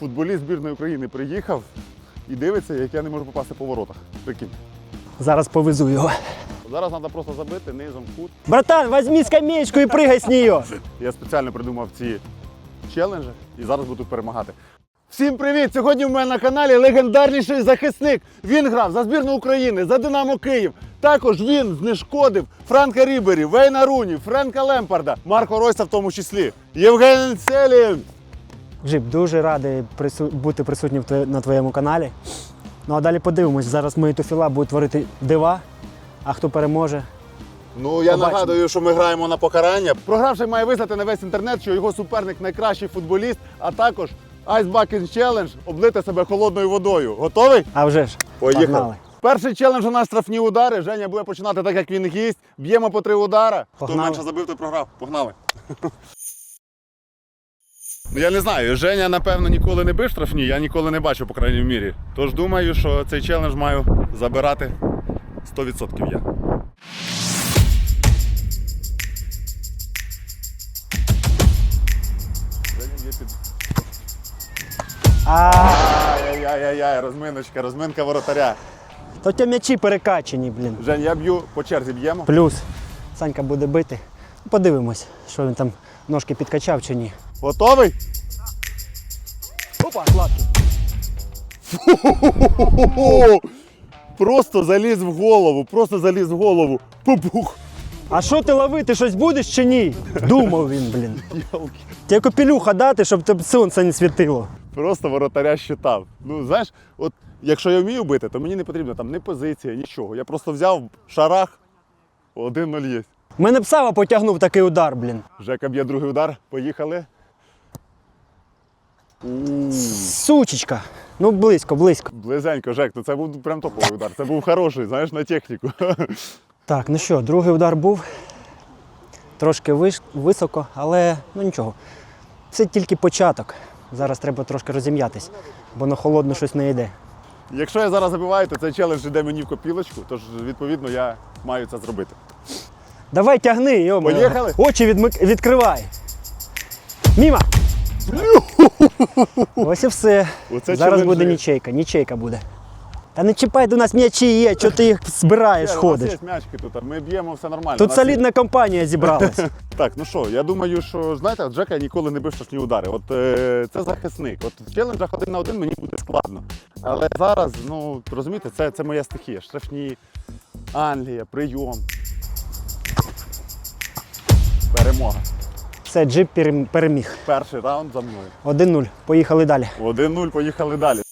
Футболіст збірної України приїхав і дивиться, як я не можу попасти по воротах. Прикинь. Зараз повезу його. Зараз треба просто забити низом в кут. Братан, возьми скамеечку і пригай з неї. Я спеціально придумав ці челенджі і зараз буду перемагати. Всім привіт! Сьогодні в мене на каналі легендарніший захисник. Він грав за збірну України, за Динамо Київ. Також він знешкодив Франка Рібері, Вейна Руні, Френка Лемпарда, Марко Ройса в тому числі. Євген Селін. Джип, дуже радий прису- бути присутнім на твоєму каналі. Ну а далі подивимось. Зараз мої туфіла будуть творити дива. А хто переможе? Ну я Побачимо. нагадую, що ми граємо на покарання. Програвший має визнати на весь інтернет, що його суперник найкращий футболіст, а також Ice Bucket Challenge облити себе холодною водою. Готовий? А вже ж. Поїхали. Погнали. Перший челендж у нас штрафні удари. Женя буде починати так, як він гість. Б'ємо по три удара. Хто менше забив, той програв. Погнали. Ну, я не знаю, Женя, напевно, ніколи не бив штрафні, я ніколи не бачив, по крайній мірі. Тож думаю, що цей челендж маю забирати 100% я. Ай-яй-яй, розминочка, розминка воротаря. то ті м'ячі перекачені, блін. Жень, я б'ю по черзі б'ємо. Плюс. Санька буде бити. Подивимось, що він там ножки підкачав чи ні. Готовий? Опа, сладкий. Просто заліз в голову, просто заліз в голову. Пупух. А що ти ловити щось будеш чи ні? Думав він, блін. Тебе капелюха дати, щоб тебе сонце не світило. Просто воротаря щитав. Ну, знаєш, от якщо я вмію бити, то мені не потрібна там ні позиція, нічого. Я просто взяв шарах, 1-0 є. Мене б Сава потягнув такий удар, блін. Жека б'є другий удар. Поїхали. Сучечка. Ну близько, близько. Близенько, Жек, ну це був прям топовий удар. Це був хороший, знаєш, на техніку. Так, ну що, другий удар був. Трошки виш... високо, але ну нічого. Це тільки початок. Зараз треба трошки розім'ятись, бо на холодно щось не йде. Якщо я зараз забиваю, то цей челендж йде мені в копілочку, тож відповідно я маю це зробити. Давай тягни, йомо. Поїхали? Очі відмик... відкривай. Міма! Ось і все. Оце Зараз челенджі. буде нічейка, нічейка буде. Та не чіпай, до нас м'ячі є, що ти їх збираєш, Є, у ходиш. нас є м'ячки тут, ми б'ємо все нормально. Тут У нас є- солідна компанія зібралась. Так, ну що, я думаю, що знаєте, Джека ніколи не бив штрафні удари. От е, це захисник. От в челенджах один на один мені буде складно. Але зараз, ну розумієте, це, це моя стихія. Штрафні, Англія, прийом. Перемога. Все, джип переміг. Перший раунд за мною. 1-0. Поїхали далі. 1-0, поїхали далі.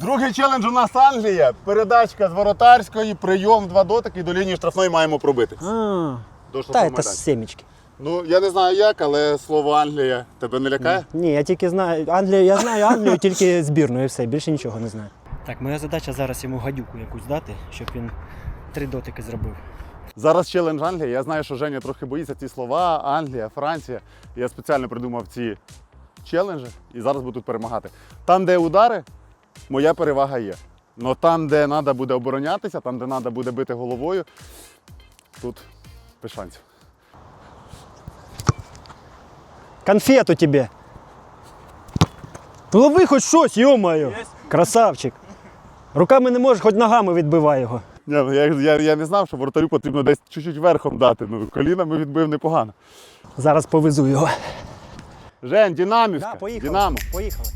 Другий челендж у нас Англія. Передачка з воротарської, прийом, два дотики до лінії штрафної маємо пробити. А, До та штрафного це майданчика. семечки. Ну, я не знаю як, але слово Англія тебе не лякає? Ні, я тільки знаю Англію, я знаю Англію тільки збірну і все, більше нічого не знаю. Так, моя задача зараз йому гадюку якусь дати, щоб він три дотики зробив. Зараз челендж Англія. Я знаю, що Женя трохи боїться ці слова. Англія, Франція. Я спеціально придумав ці челенджі і зараз буду тут перемагати. Там, де удари, моя перевага є. Но там, де треба буде оборонятися, там, де треба буде бити головою, тут без шансів. Конфету тебе. Ну, Лови хоч щось, йо-моє. Красавчик. Руками не можеш, хоч ногами відбивай його. Ні, ну, я, я, я не знав, що воротарю потрібно десь чуть-чуть верхом дати. Ну, колінами відбив непогано. Зараз повезу його. Жень, динамівська. Да, поїхали. Динамо. Поїхали.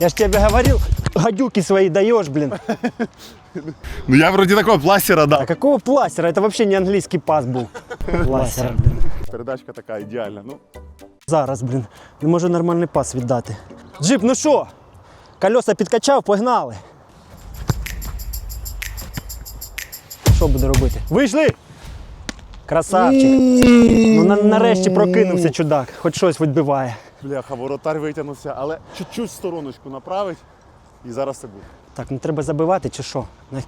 Я ж тебе говорил, гадюки свои даешь, блин. Ну я вроді такого пластера дав. А какого пластера? Это вообще не английский пас был. Пластер, блин. Передачка така ідеальна. Ну, Зараз, блін, не можу нормальний пас віддати. Джип, ну що? Колеса підкачав, погнали. Що буде робити? Вийшли! Красавчик. Ну на- нарешті прокинувся чудак, хоч щось відбиває. бляха, воротар витягнувся, але чуть-чуть стороночку направить. І зараз це буде. Так, ну треба забивати чи що? Нах-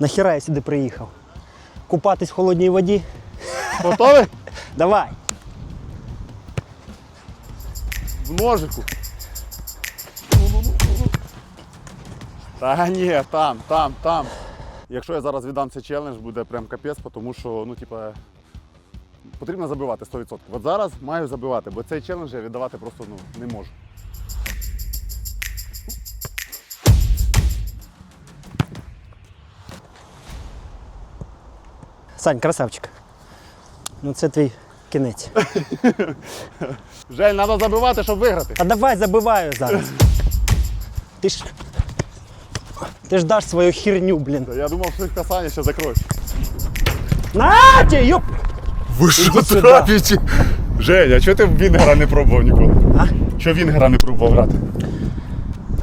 Нахіра я сюди приїхав? Купатись в холодній воді? Готовий? Давай! В ножику. Та ні, там, там, там. Якщо я зараз віддам цей челендж, буде прям капець, тому що, ну, типа, потрібно забивати 100%. От зараз маю забивати, бо цей челендж я віддавати просто ну, не можу. Сань, красавчик. Ну це твій кінець. Жень, треба забивати, щоб виграти. А давай забиваю зараз. Ти ж. Ти ж даш свою херню, блін. Я думав, що їх касання ще закроєш. Наті, йоп! Ви що сюди. трапите? Жень, а чого ти в Вінгера не пробував ніколи? А? Чого Вінгера не пробував грати?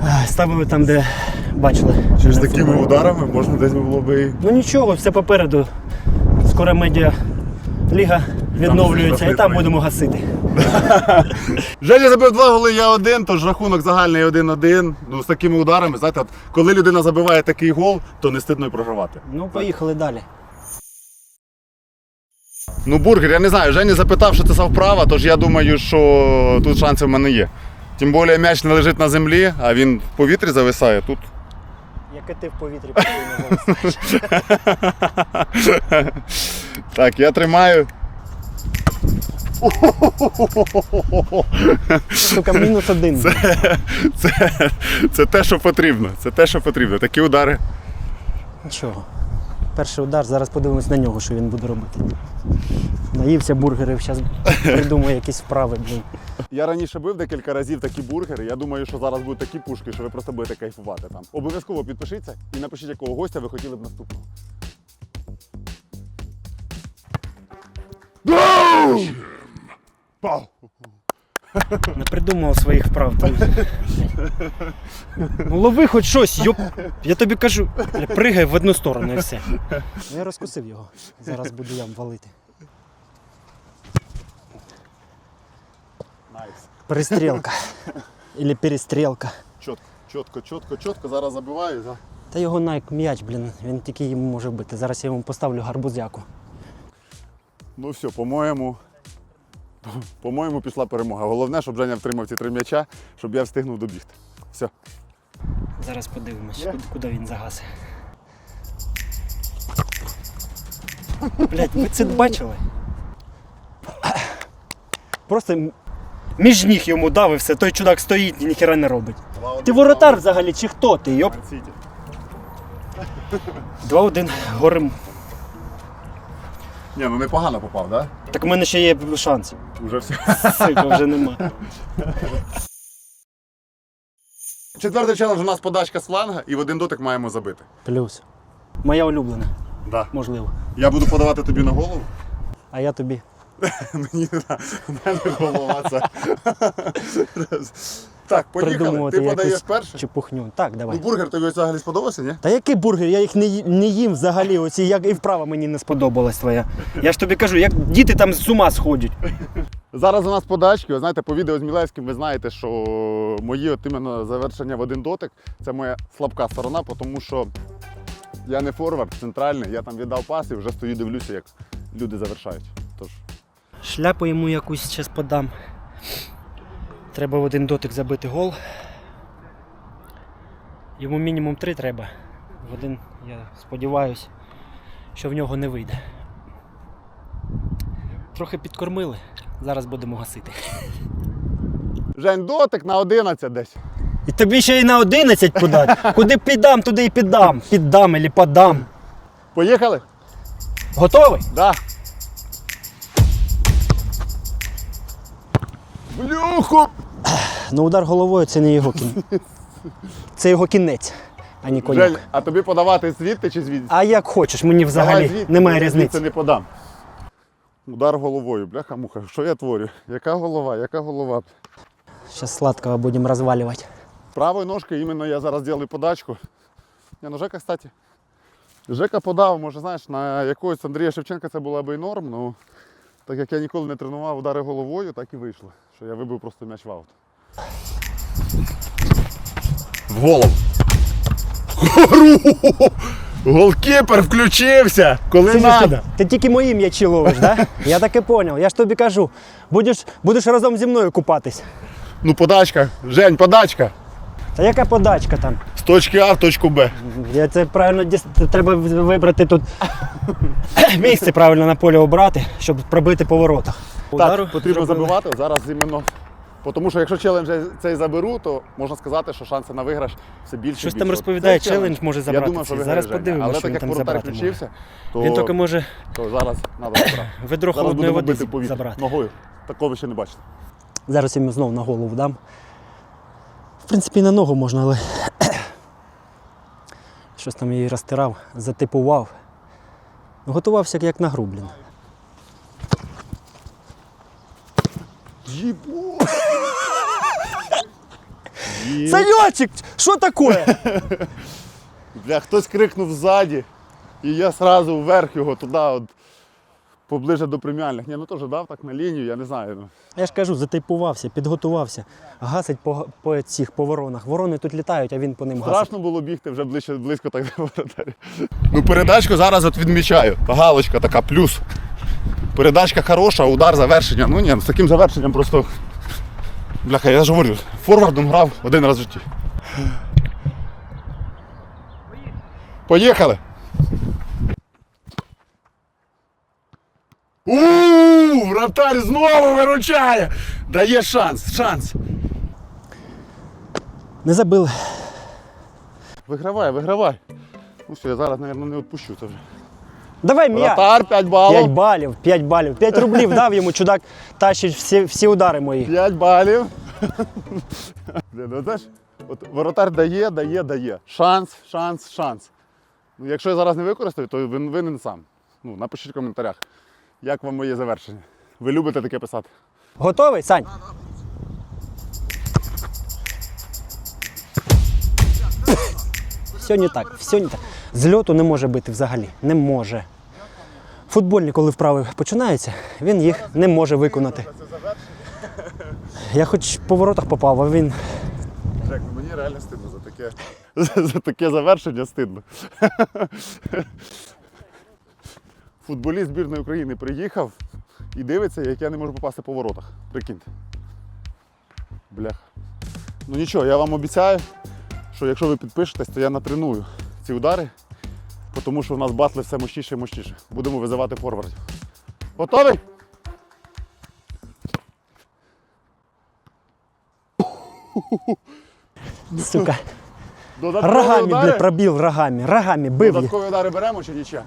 Ай, Ставили там, де бачили. Чи ж На такими ударами можна десь було би. Ну нічого, все попереду. Скоро медіа ліга відновлюється і там будемо гасити. Женя забив два голи, я один, тож рахунок загальний 1-1. Ну, з такими ударами, знаєте, от, коли людина забиває такий гол, то не стидно й програвати. Ну, поїхали далі. Ну, бургер, я не знаю, Женя запитав, що це совправа, тож я думаю, що тут шанси в мене є. Тим більше м'яч не лежить на землі, а він в повітрі зависає. Тут Як ти в повітрі зависаєш. Так, я тримаю. Сука, мінус один. Це, це те, що потрібно. Це те, що потрібно. Такі удари. Нічого. Перший удар, зараз подивимось на нього, що він буде робити. Наївся бургерів, зараз придумає якісь вправи, блін. Я раніше бив декілька разів такі бургери. Я думаю, що зараз будуть такі пушки, що ви просто будете кайфувати там. Обов'язково підпишіться і напишіть, якого гостя ви хотіли б наступного. Пау! Не придумав своїх вправ. друзі. Ну лови хоч щось, йоп. Я тобі кажу, бля, пригай в одну сторону і все. Ну, я розкусив його. Зараз буду ям валити. Найс. Перестрілка. Ілі перестрілка. Чітко, чітко, чітко, чітко. Зараз забиваю. За. Та його найк м'яч, блін, він тільки їм може бити. Зараз я йому поставлю гарбузяку. Ну все, по-моєму. По-моєму, пішла перемога. Головне, щоб Женя втримав ці три м'яча, щоб я встигнув добігти. Все. Зараз подивимось, Є? куди, він загасить. Блять, ви це бачили? Просто між ніг йому дав і все, той чудак стоїть і ніхіра не робить. Ти воротар взагалі чи хто ти? Йоп. Сіті. 2-1 горем. Ні, ну непогано попав, так? Так в мене ще є шанс. Уже все. Сука, вже нема. Четвертий челендж у нас подачка з фланга і в один дотик маємо забити. Плюс. Моя улюблена, Да. можливо. Я буду подавати тобі на голову. А я тобі. Мені не на голова це. Так, поїхали. Придумувати Ти подаєш якусь перший. чепухню. Так, давай. Ну, бургер тобі взагалі сподобався, ні? Та який бургер? Я їх не, ї- не їм взагалі. Оці як і вправа мені не сподобалась твоя. Я ж тобі кажу, як діти там з ума сходять. Зараз у нас подачки. Ви знаєте, по відео з Мілевським ви знаєте, що мої от іменно завершення в один дотик це моя слабка сторона, тому що я не форвард, центральний, я там віддав пас і вже стою, дивлюся, як люди завершають. Тож, Шляпу йому якусь зараз подам. Треба в один дотик забити гол. Йому мінімум три треба. В один, я сподіваюся, що в нього не вийде. Трохи підкормили. Зараз будемо гасити. Жень, дотик на 11 десь. І тобі ще й на 11 подати. Куди піддам, туди і піддам. Піддам або подам. Поїхали? Готовий? Да. Блюху! Ну, удар головою це не його кінець. Це його кінець, а не коньяк. Жень, а тобі подавати звідти чи звідси? А як хочеш, мені взагалі Давай звідти, немає я різниці. Звідси не подам. Удар головою, бляха муха. Що я творю? Яка голова, яка голова? Сейчас сладкого будем разваливать. Правою ножкою іменно я зараз роблю подачку. Не, ну Жека, кстати. Жека подав, може, знаєш, на якогось Андрія Шевченка це була би і норм, ну так як я ніколи не тренував удари головою, так і вийшло. Що я вибив просто м'яч в аут. В голову. Голкіпер включився, коли Ти, треба. ти тільки мої м'ячі ловиш, да? Я так і поняв. Я ж тобі кажу, будеш, будеш разом зі мною купатись. Ну, подачка. Жень, подачка. Та яка подачка там? Точки А в точку Б. Я це правильно діс- треба вибрати тут місце правильно на полі обрати, щоб пробити по воротах. Так, потрібно забивати зараз іменно. Тому що якщо челендж цей заберу, то можна сказати, що шанси на виграш все більше. і Щось більше. там розповідає, цей челендж може Я забрати думаю, що цей. виграє Зараз Женя. подивимося, Але що так він як там воротар забрати може. включився, то, Він тільки може то зараз треба забрати. ведро Зараз холодної будемо води бити повітря. забрати. Ногою. Такого ще не бачите. Зараз йому знову на голову дам. В принципі, і на ногу можна, але щось там її розтирав, затипував. Готувався як на грублін. Санечек, що таке? Бля, хтось крикнув ззаді, і я сразу вверх його туди, от, поближе до преміальних. Ні, ну теж дав так на лінію, я не знаю. ну. Я ж кажу, затипувався, підготувався. Гасить по, по цих по воронах. Ворони тут літають, а він по ним гасить. Страшно було бігти вже ближче, близько так до воротаря. Ну, передачку зараз от відмічаю. Галочка така, плюс. Передачка хороша, удар, завершення. Ну ні, з таким завершенням просто. Бляха, я ж говорю, форвардом грав один раз в житті. Поїхали! Ууу, вратарь знову виручає! Дає шанс, шанс. Не забили. Вигравай, вигравай. Ну все, я зараз, мабуть, не відпущу це вже. Давай м'я. Вратар 5 балів. 5 балів, 5 балів. 5 рублів дав йому, чудак тащить всі, всі удари мої. 5 балів. Блін, ну знаєш, от воротар дає, дає, дає. Шанс, шанс, шанс. Ну, якщо я зараз не використаю, то він винен сам. Ну, напишіть в коментарях, як вам моє завершення. Ви любите таке писати? Готовий, Сань? Все не так, все не так. Зльоту не може бити взагалі. Не може. Футбольні, коли вправи починаються, він їх не може виконати. Я хоч по воротах попав, а він. Жек, мені реально стидно за таке. За таке завершення стидно. Футболіст збірної України приїхав і дивиться, як я не можу попасти по воротах. Прикиньте. Бляха. Ну нічого, я вам обіцяю, що якщо ви підпишетесь, то я натреную ці удари, тому що в нас батли все мощніше і мощніше. Будемо визивати форвардів. Готовий? Сука. Додаткові Рогами, удари? бля, пробив рогами. Рогами бив. їх. Додаткові удари беремо чи нічого?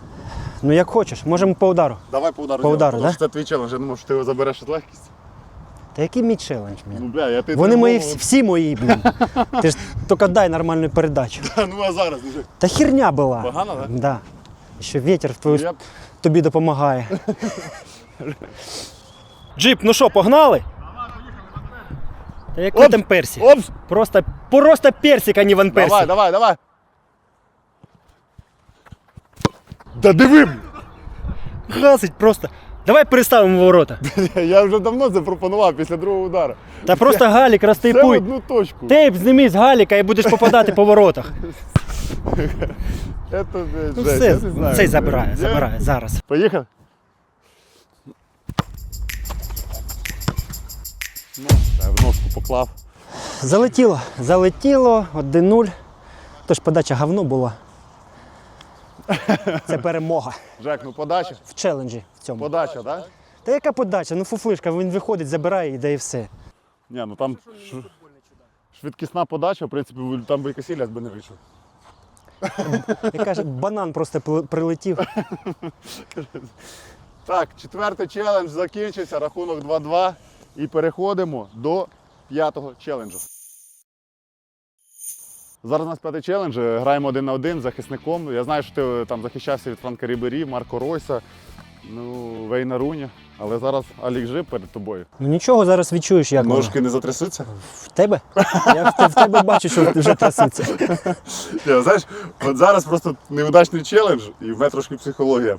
Ну як хочеш, можемо по удару. Давай по удару. По удару, тому да? що Це твій челендж, я думав, що ти його забереш з легкістю. Та який мій челендж, блін? Ну, бля, я ти Вони мої всі, всі мої, блін. Ти ж тільки дай нормальну передачу. Ну а зараз вже. Та херня була. Погано, да? Да. Ще вітер в твою Я б- тобі допомагає. Джип, ну що, погнали? Та який Опс, там персик? Опс! Просто, просто персик, а не ван персик. Давай, давай, давай. Да диви! Гасить просто. Давай переставимо ворота. Я вже давно запропонував після другого удару. Та просто галік Це в розтейпуй. одну точку. Тейп зніми з галіка і будеш попадати по воротах. Це, блядь, Ну жесть, все, я не знаю. цей забирає, Я- забирає зараз. Поїхали? Ну, в ножку поклав. Залетіло, залетіло, 1-0. Тож подача говно була. Це перемога Жек, ну подача. в челенджі в цьому. Подача, так? Та яка подача? Ну фуфлишка, він виходить, забирає і дає все. Ні, ну там ш- швидкісна подача, в принципі, там би і би не вийшов. Як каже, банан просто пли- прилетів. Так, четвертий челендж закінчився, рахунок 2-2. І переходимо до п'ятого челенджу. Зараз у нас п'ятий челендж. Граємо один на один з захисником. Я знаю, що ти е, там захищався від Франка Рібері, Марко Ройса, ну, Вейна Руня. Але зараз Алік Жиб перед тобою. Ну нічого зараз відчуєш, як воно. Ножки не затрясуться? В тебе? Я в, в тебе бачу, що вже трясуться. Ні, знаєш, от зараз просто неудачний челендж, і в мене трошки психологія.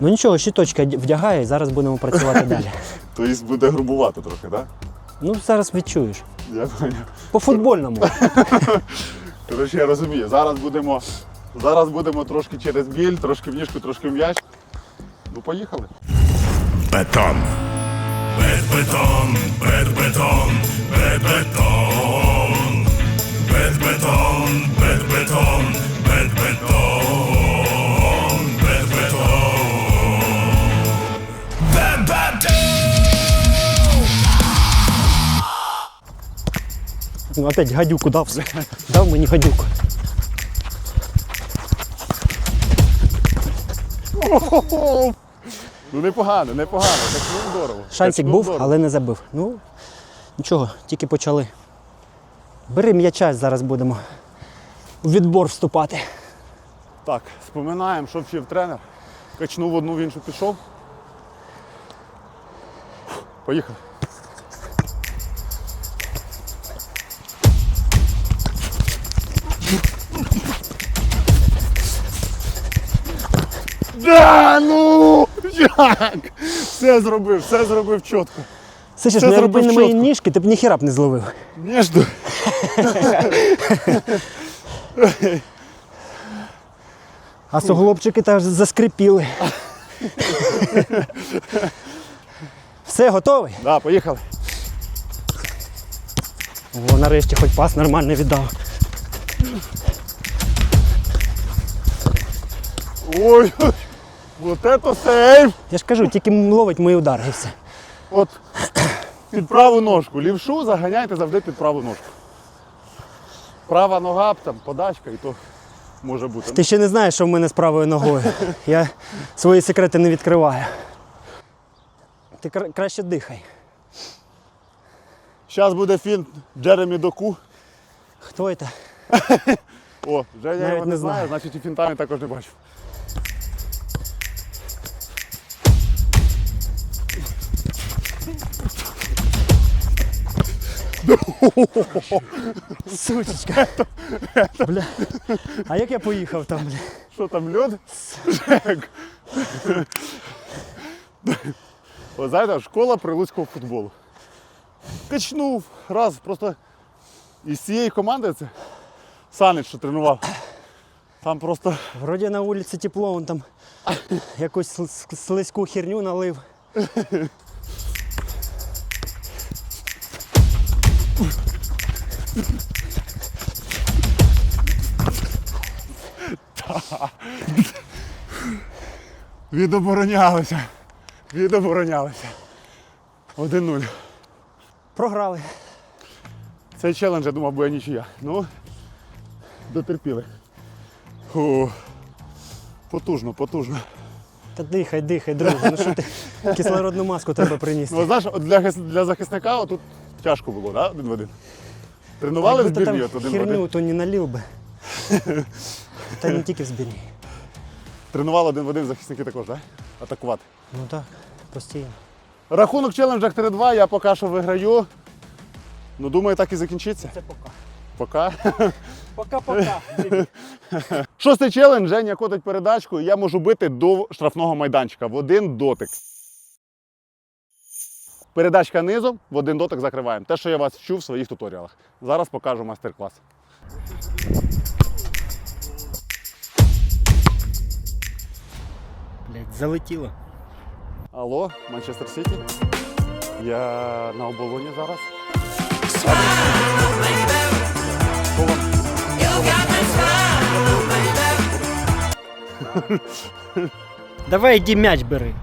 Ну нічого, щиточка вдягає, зараз будемо працювати далі. Тобто буде грубувати трохи, так? Ну зараз відчуєш. Я поняв. По футбольному. Коротше, я розумію. Зараз будемо, зараз будемо трошки через біль, трошки в ніжку, трошки в м'яч. Ну, поїхали. Бетон. Бетбетон, бетбетон, бетбетон. Бетбетон, опять гадюку дав. Дав мені гадюку. Ну непогано, непогано, так ну здорово. Шансик ну, був, здорово. але не забив. Ну, нічого, тільки почали. Бери м'яча, зараз будемо у відбор вступати. Так, споминаємо, що вчив тренер. Качнув в одну, в іншу пішов. Поїхали. Да, ну! Як? Все зробив, все зробив чітко. Слышиш, Все ну, якби зробив не мої чітко. ніжки, ти б ніхіра б не зловив. Ніжду. А суглобчики теж заскрипіли. Все, готовий? Да, поїхали. О, нарешті хоч пас нормально віддав. Ой, вот это сейф! Я ж кажу, тільки ловить мої удари і все. От під праву ножку. Лівшу заганяйте завжди під праву ножку. Права нога, там подачка і то може бути. Ти ще не знаєш, що в мене з правою ногою. Я свої секрети не відкриваю. Ти кра- краще дихай. Зараз буде фінт Джеремі Доку. Хто це? О, Женя Навіть його не не знає, знаю. значить і фінтами також не бачив. Сучечка. Бля. А як я поїхав там, бля? Що там льод? О, знаєте, школа прилуцького футболу. Качнув раз, просто із цієї команди це Санич, що тренував. Там просто Вроді на вулиці тепло, він там якусь сл- сл- слизьку херню налив. Відоборонялися. Відоборонялися. 1-0. Програли. Цей челендж, я думав, буде нічия. Ну, дотерпіли. Фу. Потужно, потужно. Та дихай, дихай, друже. Ну що ти кислородну маску треба приніс. Ну, знаєш, от для, для захисника тут тяжко було, да? один в один. Тренували в збірні от один в один. то не налив би. Та не тільки в збірні. Тренували один в один захисники також, так? Да? Атакувати. Ну так, постійно. Рахунок челенджах 3-2, я поки що виграю. Ну, думаю, так і закінчиться. Це пока. Пока. Пока-пока. Шостий челендж, Женя котить передачку, і я можу бити до штрафного майданчика в один дотик. Передачка низом, в один дотик закриваємо. Те, що я вас вчу в своїх туторіалах. Зараз покажу майстер-клас. Блять, залетіло. Алло, Манчестер Сіті. Я на оболоні зараз. Давай іди м'яч бери.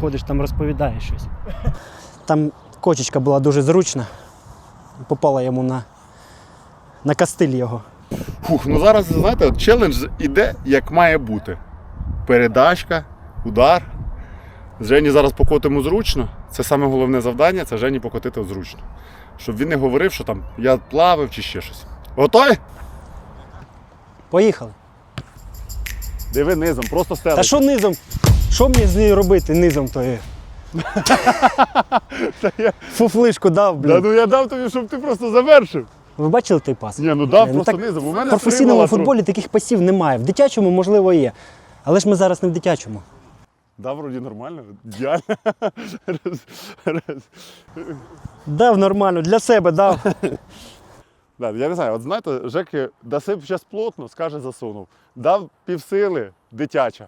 Ходиш там, розповідаєш щось. Там кочечка була дуже зручна. Попала йому на, на кастиль його. Фух, ну зараз, знаєте, от челендж іде як має бути. Передачка, удар. Жені зараз покотимо зручно. Це саме головне завдання це Жені покотити зручно. Щоб він не говорив, що там я плавав чи ще щось. Готові? Поїхали. Диви низом, просто стелиш. Та що низом? Що мені з нею робити низом тою? Фуфлишку дав, блін. ну я дав тобі, щоб ти просто завершив. Ви бачили той пас? Ні, ну дав Блін, просто так низом. У мене В професійному стрибала футболі таких пасів немає. В дитячому, можливо, є. Але ж ми зараз не в дитячому. Да, вроді нормально. Ідеально. Раз, раз. Дав нормально, для себе дав. Да, я не знаю, от знаєте, Жеки даси зараз плотно, скаже засунув. Дав півсили, дитяча.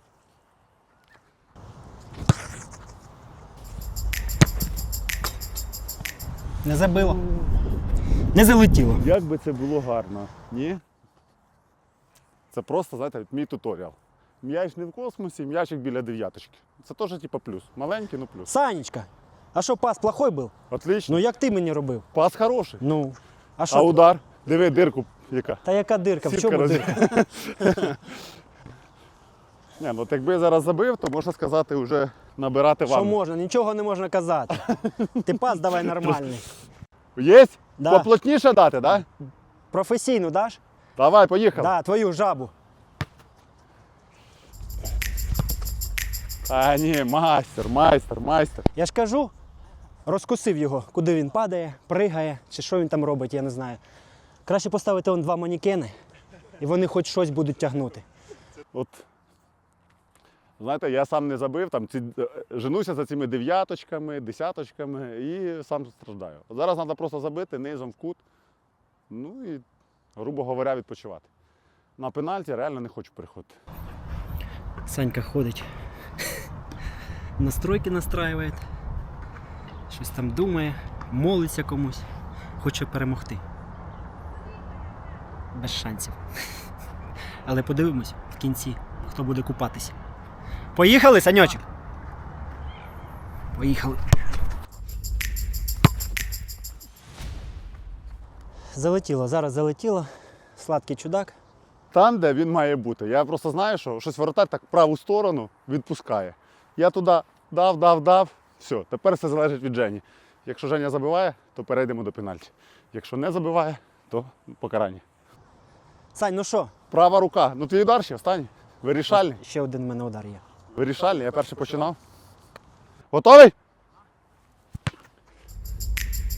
Не забило. Не залетіло. Як би це було гарно, ні? Це просто, знаєте, мій туторіал. М'яч не в космосі, м'ячик біля дев'яточки. Це теж типу плюс. Маленький, ну плюс. Санечка, а що пас плохой був? Отлично. Ну як ти мені робив? Пас хороший. Ну, А А удар? Диви дирку, яка. Та яка дирка? В Сітка чому роз- дирка? Ні, ну от якби я зараз забив, то можна сказати, вже набирати Що можна? Нічого не можна казати. Ти пас давай нормальний. Є? Да. Поплотніше дати, так? Да? Професійну даш? Давай, поїхали. Да, твою жабу. А ні, майстер, майстер, майстер. Я ж кажу, розкусив його, куди він падає, пригає, чи що він там робить, я не знаю. Краще поставити он два манікени, і вони хоч щось будуть тягнути. От, знаєте, я сам не забив, там, ці, е, женуся за цими дев'яточками, десяточками і сам страждаю. Зараз треба просто забити низом в кут, ну і, грубо говоря, відпочивати. На пенальті реально не хочу переходити. Санька ходить. Настройки настраює. Щось там думає, молиться комусь, хоче перемогти. Без шансів. Але подивимось в кінці, хто буде купатися. Поїхали, Саньочок! Поїхали. Залетіло, зараз залетіло. Сладкий чудак. Там, де він має бути. Я просто знаю, що щось воротар так праву сторону відпускає. Я туди дав, дав, дав. Все, тепер все залежить від Жені. Якщо Женя забиває, то перейдемо до пенальті. Якщо не забиває, то покарання. Сань, ну що? Права рука. Ну твій удар ще останній. Вирішальний. Ще один в мене удар є. Вирішальний, я перший починав. Готовий?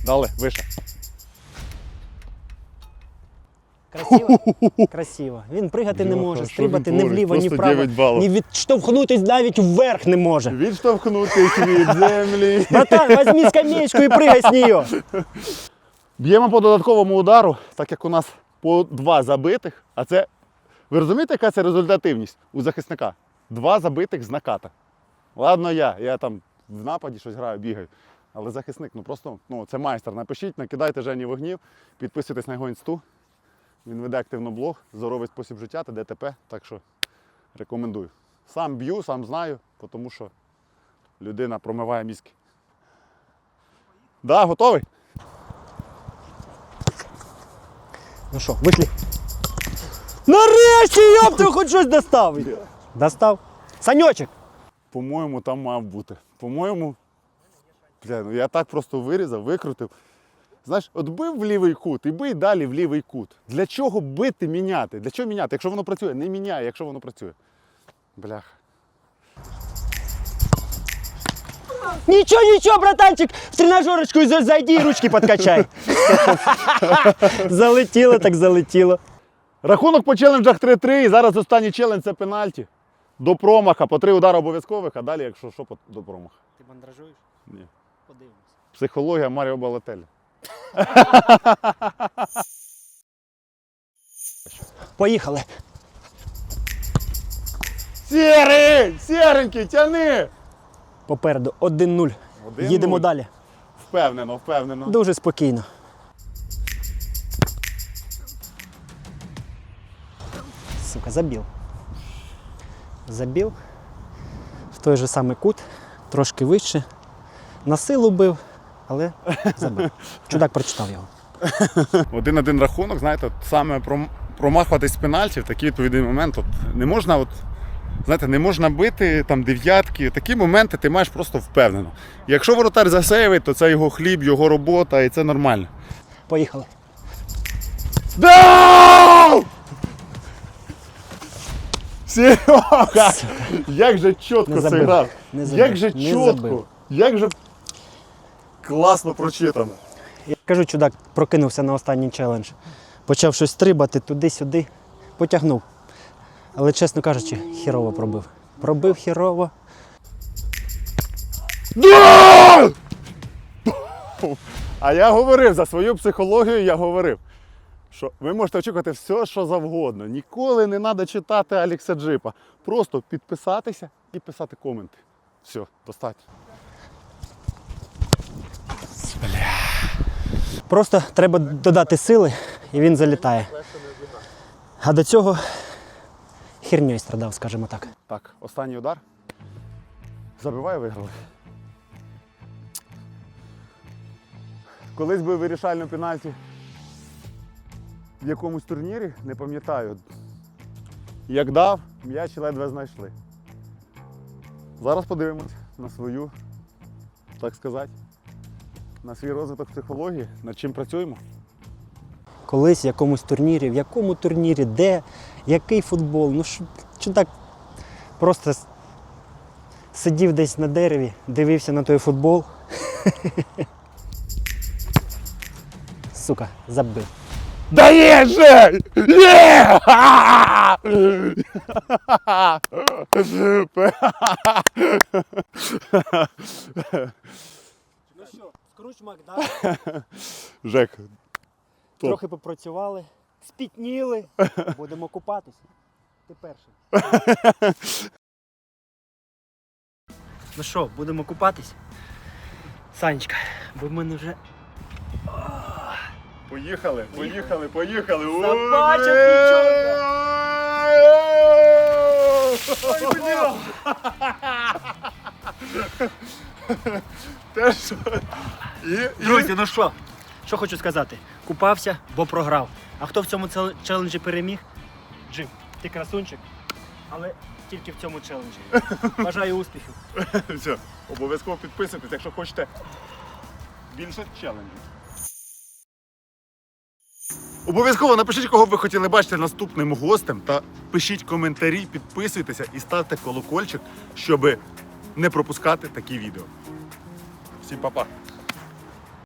Дали, вище. Красиво? Красиво. Він пригати не може, стрибати ні вліво, ні вправо, ні відштовхнутись навіть вверх не може. Відштовхнутись від землі. Братан, возьми скамеечку і пригай з неї. Б'ємо по додатковому удару, так як у нас по два забитих, а це. Ви розумієте, яка це результативність у захисника? Два забитих з наката. Ладно, я, я там в нападі щось граю, бігаю. Але захисник, ну просто ну, це майстер. Напишіть, накидайте Жені вогнів, підписуйтесь на його інсту. Він веде активно блог, здоровий спосіб життя та ДТП. Так що рекомендую. Сам б'ю, сам знаю, тому що людина промиває мізки. Да, готовий? Ну що, вийшли. Нарешті, йоп, ти хоч щось достав. Достав. Саньочек. По-моєму, там мав бути. По-моєму, бля, ну я так просто вирізав, викрутив. Знаєш, от бив в лівий кут і бий далі в лівий кут. Для чого бити, міняти? Для чого міняти? Якщо воно працює, не міняй, якщо воно працює. Блях. Нічого, нічого, братанчик, в тренажерочку зайди і ручки подкачай. залетіло, так залетіло. Рахунок по челенджах 3-3, і зараз останній челендж це пенальті. До промаха, по три удари обов'язкових, а далі, якщо що, до промаха. Ти мандражуєш? Ні. Подивимось. Психологія Маріо Балателя. Поїхали. Сірий! Сіренький, тяни! Попереду 1-0. 1-0. Їдемо далі. Впевнено, впевнено. Дуже спокійно. Сука, забіл. Забіл. В той же самий кут, трошки вище. На силу бив, але забив. Чудак прочитав його. Один-один рахунок, знаєте, от саме промахуватись пенальті в такий відповідний момент. От, не можна, от, знаєте, не можна бити там дев'ятки. Такі моменти ти маєш просто впевнено. Якщо воротар засейвить, то це його хліб, його робота, і це нормально. Поїхали. Да! Серега! Як же чітко Не забив. зіграв! Не забив. Як же Не чітко! забив. Як же класно прочитано. Я кажу, чудак прокинувся на останній челендж. Почав щось стрибати туди-сюди, потягнув. Але, чесно кажучи, хірово пробив. Пробив хірово. А я говорив за свою психологію, я говорив, що ви можете очікувати все, що завгодно. Ніколи не треба читати Алікса Джипа. Просто підписатися і писати коменти. Все, достатньо. Просто треба додати сили, і він залітає. А до цього херньою страдав, скажімо так. Так, останній удар. Забиваю, виграли. Колись би вирішальну пенальті в якомусь турнірі, не пам'ятаю. Як дав, м'яч ледве знайшли. Зараз подивимось на свою, так сказати, на свій розвиток психології, над чим працюємо. Колись в якомусь турнірі, в якому турнірі, де, який футбол. Ну що, що так просто сидів десь на дереві, дивився на той футбол. Сука, забив. Да є же! Є! Ну що, скручмак, да? Жек, Топ. Трохи попрацювали, спітніли, будемо купатися. Ти перший. ну що, будемо купатись? Санечка, бо в мене вже поїхали, поїхали, поїхали. Те що? І, і... Друзі, ну що? Що хочу сказати? Купався, бо програв. А хто в цьому челенджі переміг? Джим, ти красунчик, але тільки в цьому челенджі. Бажаю успіхів. Все, обов'язково підписуйтесь, якщо хочете більше челенджів. Обов'язково напишіть, кого ви хотіли бачити наступним гостем, та пишіть коментарі, підписуйтеся і ставте колокольчик, щоб не пропускати такі відео. Всім па-па!